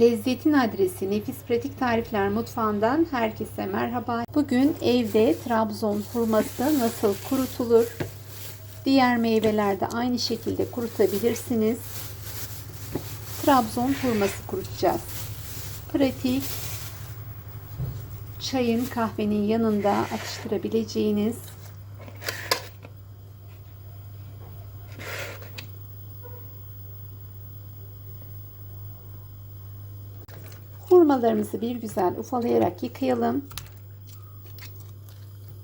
Lezzetin adresi Nefis Pratik Tarifler Mutfağı'ndan herkese merhaba. Bugün evde Trabzon hurması nasıl kurutulur? Diğer meyvelerde aynı şekilde kurutabilirsiniz. Trabzon hurması kurutacağız. Pratik, çayın kahvenin yanında atıştırabileceğiniz Hurmalarımızı bir güzel ufalayarak yıkayalım.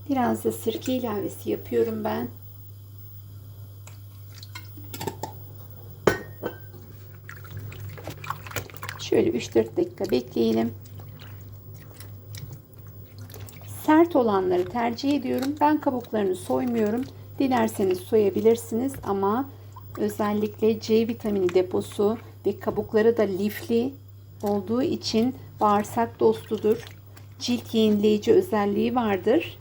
Biraz da sirke ilavesi yapıyorum ben. Şöyle 3-4 dakika bekleyelim. Sert olanları tercih ediyorum. Ben kabuklarını soymuyorum. Dilerseniz soyabilirsiniz ama özellikle C vitamini deposu ve kabukları da lifli olduğu için bağırsak dostudur. Cilt yenileyici özelliği vardır.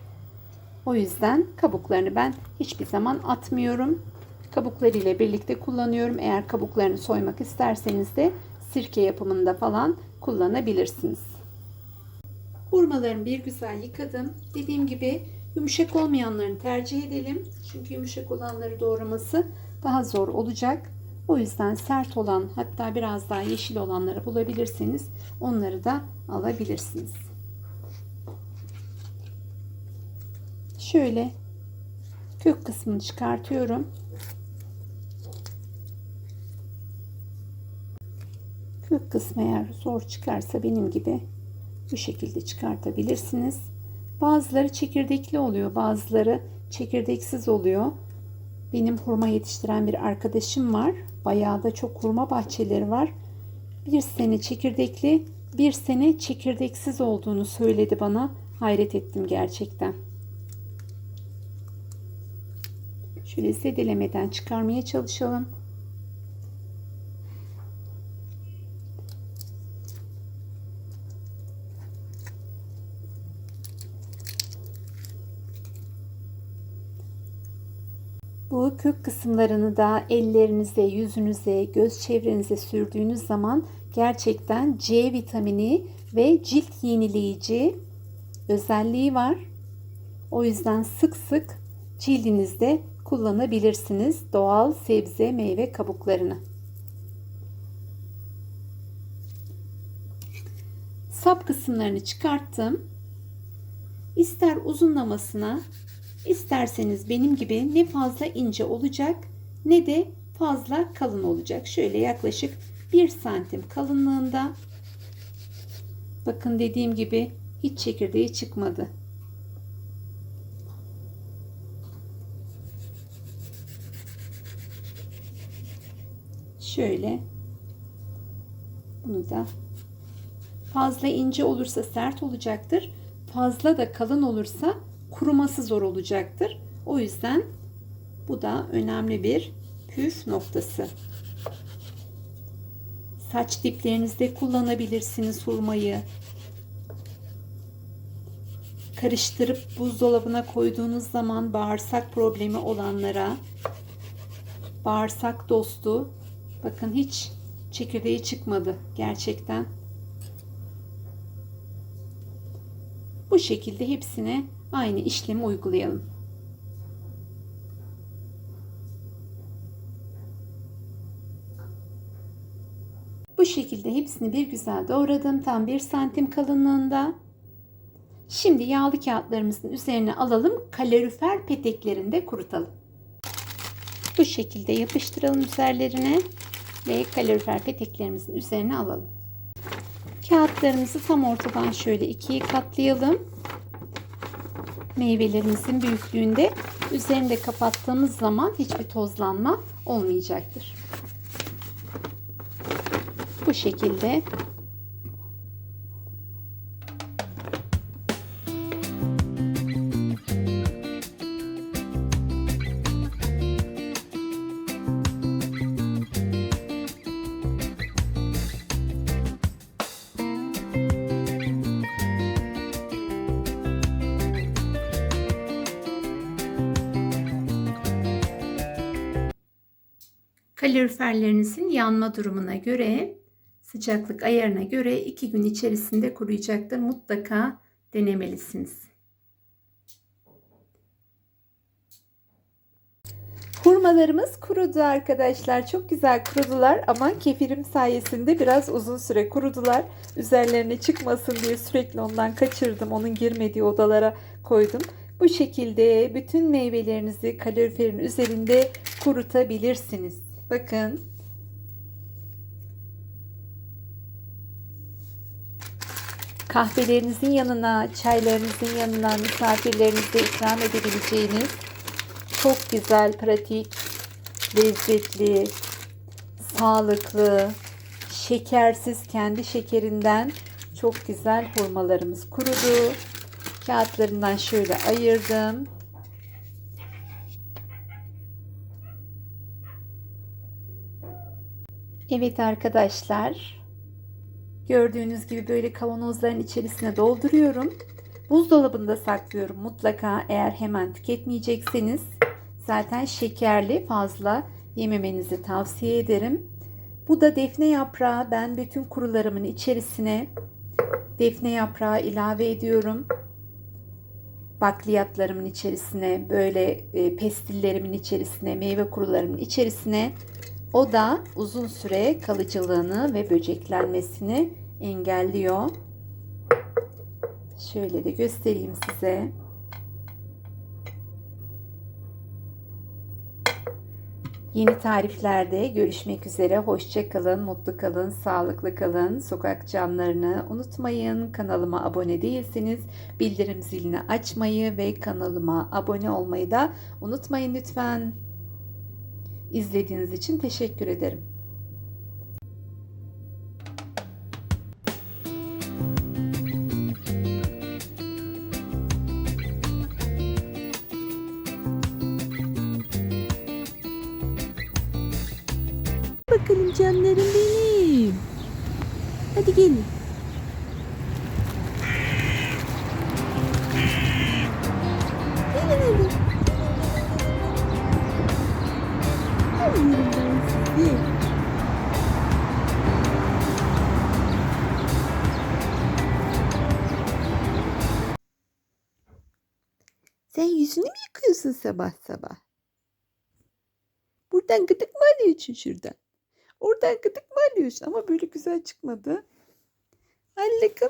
O yüzden kabuklarını ben hiçbir zaman atmıyorum. Kabukları ile birlikte kullanıyorum. Eğer kabuklarını soymak isterseniz de sirke yapımında falan kullanabilirsiniz. Hurmalarımı bir güzel yıkadım. Dediğim gibi yumuşak olmayanlarını tercih edelim. Çünkü yumuşak olanları doğraması daha zor olacak. O yüzden sert olan hatta biraz daha yeşil olanları bulabilirseniz onları da alabilirsiniz. Şöyle kök kısmını çıkartıyorum. Kök kısmı eğer zor çıkarsa benim gibi bu şekilde çıkartabilirsiniz. Bazıları çekirdekli oluyor, bazıları çekirdeksiz oluyor. Benim hurma yetiştiren bir arkadaşım var. Bayağı da çok hurma bahçeleri var. Bir sene çekirdekli, bir sene çekirdeksiz olduğunu söyledi bana. Hayret ettim gerçekten. Şöyle zedelemeden çıkarmaya çalışalım. Bu kök kısımlarını da ellerinize, yüzünüze, göz çevrenize sürdüğünüz zaman gerçekten C vitamini ve cilt yenileyici özelliği var. O yüzden sık sık cildinizde kullanabilirsiniz doğal sebze, meyve kabuklarını. Sap kısımlarını çıkarttım. İster uzunlamasına İsterseniz benim gibi ne fazla ince olacak ne de fazla kalın olacak. Şöyle yaklaşık 1 santim kalınlığında. Bakın dediğim gibi hiç çekirdeği çıkmadı. Şöyle bunu da fazla ince olursa sert olacaktır. Fazla da kalın olursa kuruması zor olacaktır. O yüzden bu da önemli bir püf noktası. Saç diplerinizde kullanabilirsiniz hurmayı. Karıştırıp buzdolabına koyduğunuz zaman bağırsak problemi olanlara bağırsak dostu bakın hiç çekirdeği çıkmadı gerçekten. Bu şekilde hepsine aynı işlemi uygulayalım. Bu şekilde hepsini bir güzel doğradım. Tam 1 santim kalınlığında. Şimdi yağlı kağıtlarımızın üzerine alalım. Kalorifer peteklerinde kurutalım. Bu şekilde yapıştıralım üzerlerine ve kalorifer peteklerimizin üzerine alalım. Kağıtlarımızı tam ortadan şöyle ikiye katlayalım meyvelerimizin büyüklüğünde üzerinde kapattığımız zaman hiçbir tozlanma olmayacaktır. Bu şekilde kaloriferlerinizin yanma durumuna göre Sıcaklık ayarına göre 2 gün içerisinde kuruyacaktır. Mutlaka denemelisiniz. Hurmalarımız kurudu arkadaşlar. Çok güzel kurudular ama kefirim sayesinde biraz uzun süre kurudular. Üzerlerine çıkmasın diye sürekli ondan kaçırdım. Onun girmediği odalara koydum. Bu şekilde bütün meyvelerinizi kaloriferin üzerinde kurutabilirsiniz. Bakın. Kahvelerinizin yanına, çaylarınızın yanına, misafirlerinize ikram edebileceğiniz çok güzel, pratik, lezzetli, sağlıklı, şekersiz kendi şekerinden çok güzel hurmalarımız kurudu. Kağıtlarından şöyle ayırdım. Evet arkadaşlar. Gördüğünüz gibi böyle kavanozların içerisine dolduruyorum. Buzdolabında saklıyorum mutlaka eğer hemen tüketmeyecekseniz. Zaten şekerli fazla yememenizi tavsiye ederim. Bu da defne yaprağı. Ben bütün kurularımın içerisine defne yaprağı ilave ediyorum. Bakliyatlarımın içerisine, böyle e, pestillerimin içerisine, meyve kurularımın içerisine o da uzun süre kalıcılığını ve böceklenmesini engelliyor. Şöyle de göstereyim size. Yeni tariflerde görüşmek üzere. Hoşça kalın, mutlu kalın, sağlıklı kalın. Sokak camlarını unutmayın. Kanalıma abone değilseniz bildirim zilini açmayı ve kanalıma abone olmayı da unutmayın lütfen. İzlediğiniz için teşekkür ederim. Bakalım canlarım benim. Hadi gelin. Yıkıyorsun sabah sabah? Buradan gıdık mı alıyorsun şuradan? Oradan gıdık mı alıyorsun? Ama böyle güzel çıkmadı. Hallekim.